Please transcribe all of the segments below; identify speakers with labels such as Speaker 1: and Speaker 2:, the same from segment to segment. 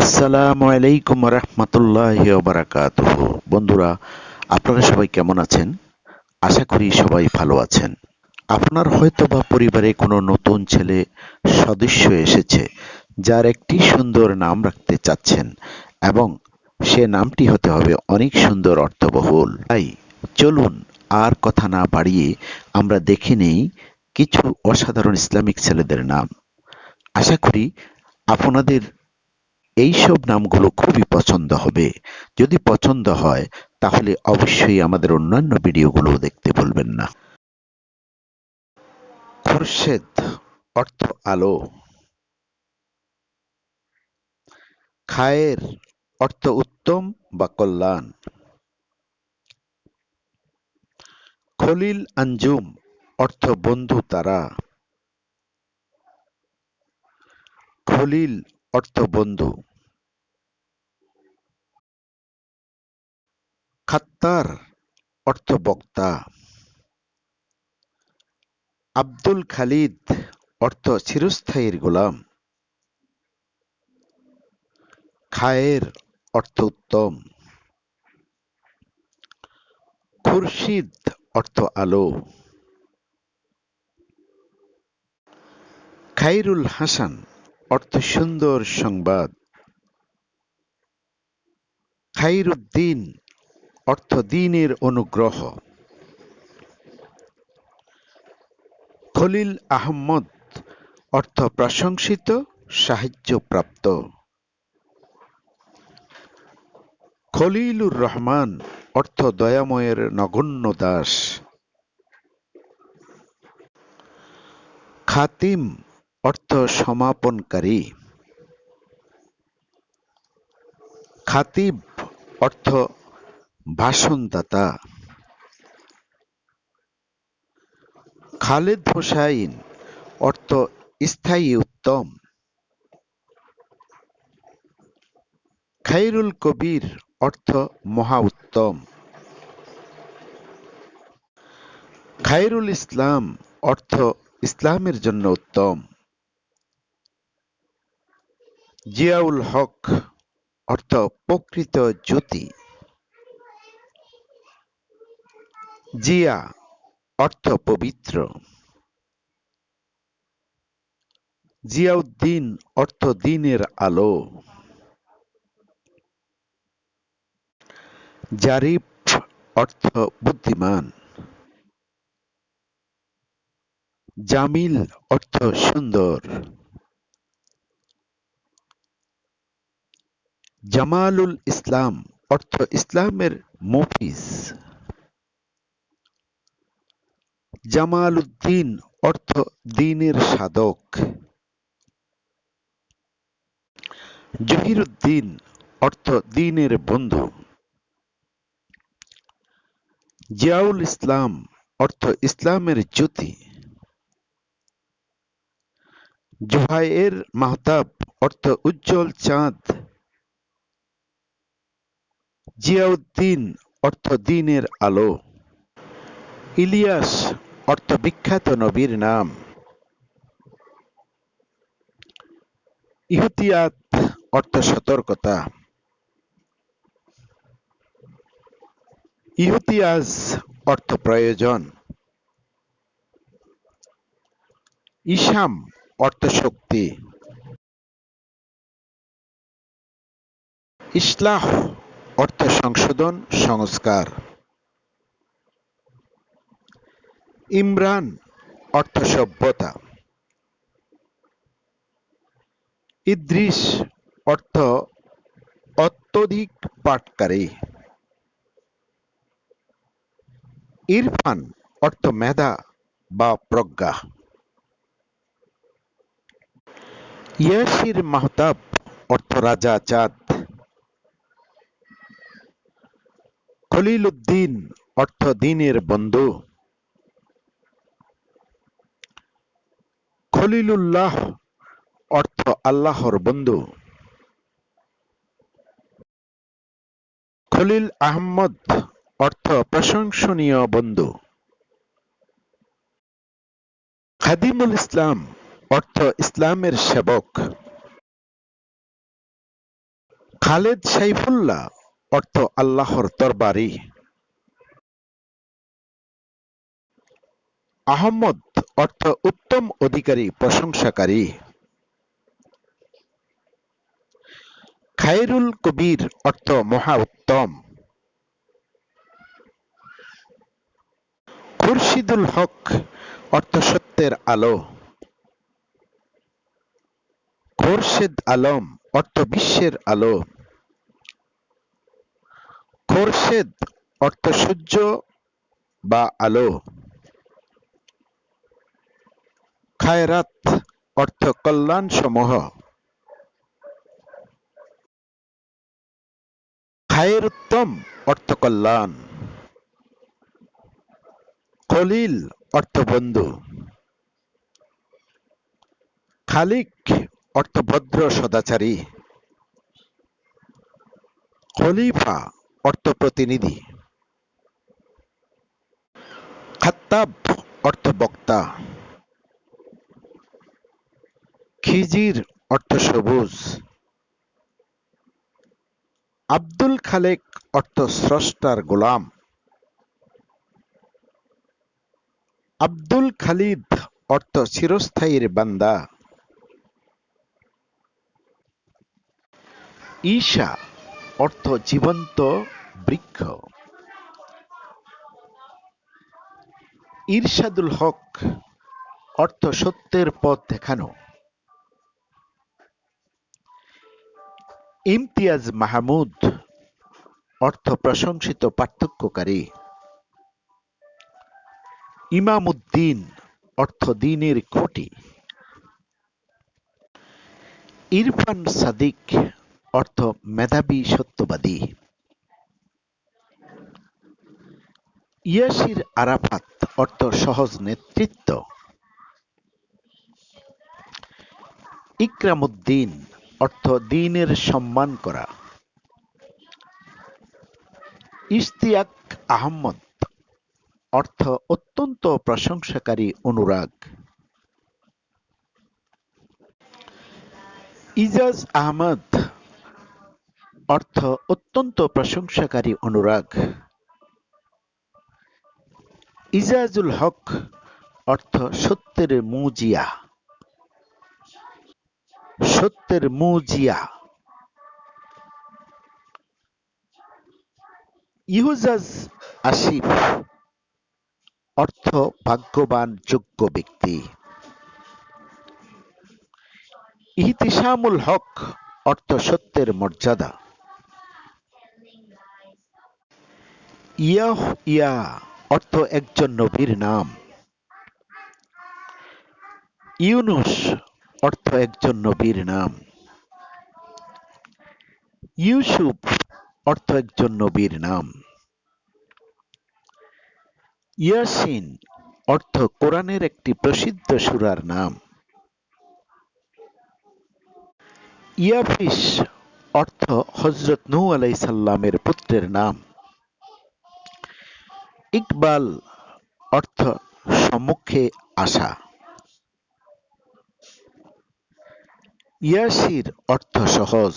Speaker 1: আসসালামু আলাইকুম রহমতুল্লাহ বারাকাত বন্ধুরা, আপনারা সবাই কেমন আছেন? আশা করি সবাই ভালো আছেন। আপনার হয়তো বা পরিবারে কোনো নতুন ছেলে, সদস্য এসেছে, যার একটি সুন্দর নাম রাখতে চাচ্ছেন এবং সে নামটি হতে হবে অনেক সুন্দর অর্থবহুল। তাই চলুন আর কথা না বাড়িয়ে আমরা দেখে নেই কিছু অসাধারণ ইসলামিক ছেলেদের নাম। আশা করি আপনাদের এইসব নামগুলো খুবই পছন্দ হবে। যদি পছন্দ হয়, তাহলে অবশ্যই আমাদের অন্যান্য ভিডিওগুলো দেখতে ভুলবেন না। খোরশেদ, অর্থ আলো। খায়ের, অর্থ উত্তম বা কল্যাণ। খলিল আঞ্জুম, অর্থ বন্ধু তারা। খলিল অর্থ বন্ধু। খাত্তার অর্থ বক্তা। আব্দুল খালিদ অর্থ চিরস্থায়ীর গোলাম। খায়ের অর্থ উত্তম। খুরশিদ অর্থ আলো। খাইরুল হাসান অর্থ সুন্দর সংবাদ। খাইরুদ্দিন অর্থ দিনের অনুগ্রহ। খলিল আহম্মদ অর্থ প্রশংসিত সাহায্যপ্রাপ্ত। খলিলুর রহমান অর্থ দয়াময়ের নগণ্য দাস। খাতিম অর্থ সমাপনকারী। খাতিব অর্থ ভাষণদাতা। খালেদ হোসাইন অর্থ স্থায়ী উত্তম। খাইরুল কবির অর্থ মহা উত্তম। খাইরুল ইসলাম অর্থ ইসলামের জন্য উত্তম। জিয়াউল হক, অর্থ প্রকৃত জ্যোতি। জিয়া, অর্থ পবিত্র। জিয়াউদ্দিন, অর্থ দিনের আলো। জারিফ, অর্থ বুদ্ধিমান। জামিল, অর্থ সুন্দর। জামালুল ইসলাম, অর্থ ইসলামের মফিজ। জামাল উদ্দিন অর্থ দিনের সাধক। জহিরুদ্দিন অর্থ দিনের বন্ধু। জিয়াউল ইসলাম, অর্থ ইসলামের জ্যোতি। জোহাইয়ের মাহতাব, অর্থ উজ্জ্বল চাঁদ। জিয়াউদ্দিন অর্থ দিনের আলো। ইলিয়াস অর্থ বিখ্যাত নবীর নাম। ইহতিয়াত অর্থ সতর্কতা। ইহতিয়াজ অর্থ প্রয়োজন। ইসাম অর্থ শক্তি। ইসলাহ অর্থ সংশোধন সংস্কার। ইমরান, অর্থ সভ্যতা। ইদ্রিস, অর্থ অত্যধিক পাটকারী। ইরফান, অর্থ মেধা বা প্রজ্ঞা। ইয়াসির মাহতাব, অর্থ রাজা চাঁদ। খলিল উদ্দিন অর্থ দিনের বন্ধু। খলিলুল্লাহ অর্থ আল্লাহর বন্ধু। খলিল আহমদ অর্থ প্রশংসনীয় বন্ধু। খাদিমুল ইসলাম অর্থ ইসলামের সেবক। খালেদ সাইফুল্লাহ অর্থ আল্লাহর তরবারি আহম্মদ অর্থ উত্তম অধিকারী, প্রশংসাকারী। খায়রুল কবির অর্থ মহা উত্তম। খুরশিদুল হক অর্থ সত্যের আলো। খোরশেদ আলম অর্থ বিশ্বের আলো। খোরশেদ অর্থ সূর্য বা আলো। খায়রাত অর্থ কল্যাণ সমূহ খায়ের উত্তম অর্থ কল্যাণ। খলিল অর্থ বন্ধু। খালিক অর্থ ভদ্র সদাচারী। খলিফা অর্থ প্রতিনিধি খাত্তাব অর্থ বক্তা খিজির অর্থ সবুজ আব্দুল খালেক অর্থ স্রষ্টার গোলাম। আব্দুল খালিদ অর্থ চিরস্থায়ীর বান্দা। ঈশা অর্থ জীবন্ত বৃক্ষ। ইরশাদুল হক অর্থ সত্যের পথ দেখানো। ইমতিয়াজ মাহমুদ অর্থ প্রশংসিত পার্থক্যকারী। ইমামুদ্দিন অর্থ দিনের খুঁটি। ইরফান সাদিক অর্থ মেধাবী সত্যবাদী। ইয়াসির আরাফাত অর্থ সহজ নেতৃত্ব। ইকরামুদ্দিন অর্থ দিনের সম্মান করা। ইশতিয়াক আহমদ অর্থ অত্যন্ত প্রশংসাকারী অনুরাগ। ইজাজ আহমদ অর্থ অত্যন্ত প্রশংসাকারী অনুরাগ। ইজাজুল হক, অর্থ সত্যের মুজিয়া। সত্যের মুজিয়া। ইহুজাজ আসিফ, অর্থ ভাগ্যবান, যোগ্য ব্যক্তি। ইহতিসামুল হক, অর্থ সত্যের মর্যাদা। ইয়াহ, ইয়া, অর্থ একজন নবীর নাম। ইউনুস, অর্থ একজন নবীর নাম। ইউসুফ, অর্থ একজন নবীর নাম। ইয়াসিন, অর্থ কোরআনের একটি প্রসিদ্ধ সূরার নাম। ইয়াফিস, অর্থ হজরত নূ আলাইসাল্লামের পুত্রের নাম। ইকবাল অর্থ সম্মুখে আসা। ইয়াসির অর্থ সহজ।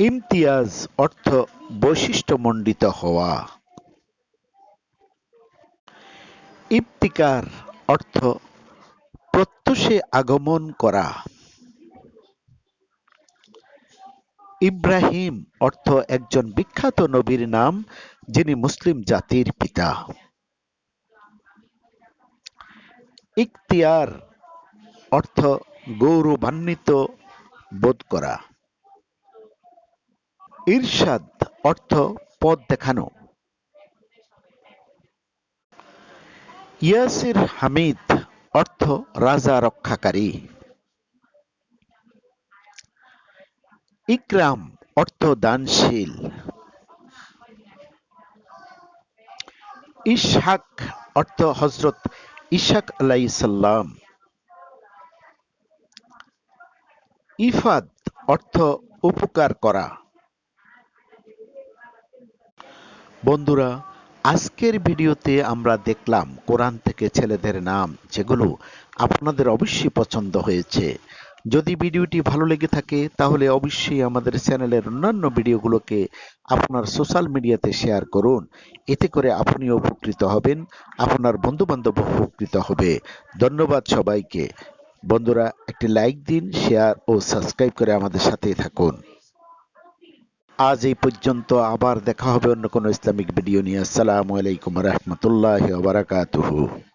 Speaker 1: ইমতিয়াজ অর্থ বৈশিষ্ট্যমণ্ডিত হওয়া। ইফতিকার অর্থ প্রত্যুষে আগমন করা। ইব্রাহিম অর্থ একজন বিখ্যাত নবীর নাম, যিনি মুসলিম জাতির পিতা। ইখতিয়ার অর্থ গৌরবান্বিত বোধ করা। ইরশাদ অর্থ পথ দেখানো। ইয়াসির হামিদ অর্থ রাজা রক্ষাকারী। ইকরাম অর্থ দানশীল ইসহাক অর্থ হজরত ইসাক আলাইসাল্লাম ইফাদ অর্থ উপকার করা। বন্ধুরা, আজকের ভিডিওতে আমরা দেখলাম কোরআন থেকে ছেলেদের নাম, যেগুলো আপনাদের অবশ্যই পছন্দ হয়েছে। যদি ভিডিওটি ভালো লেগে থাকে, তাহলে অবশ্যই আমাদের চ্যানেলের অন্যান্য ভিডিওগুলোকে আপনার সোশ্যাল মিডিয়াতে শেয়ার করুন। এতে করে আপনিও উপকৃত হবেন, আপনার বন্ধু বান্ধব উপকৃত হবে। ধন্যবাদ সবাইকে। বন্ধুরা, একটি লাইক দিন, শেয়ার ও সাবস্ক্রাইব করে আমাদের সাথেই থাকুন। আজ এই পর্যন্ত আবার দেখা হবে অন্য কোনো ইসলামিক ভিডিও নিয়ে। আসসালামু আলাইকুম রহমতুল্লাহ বারাকাতুহু।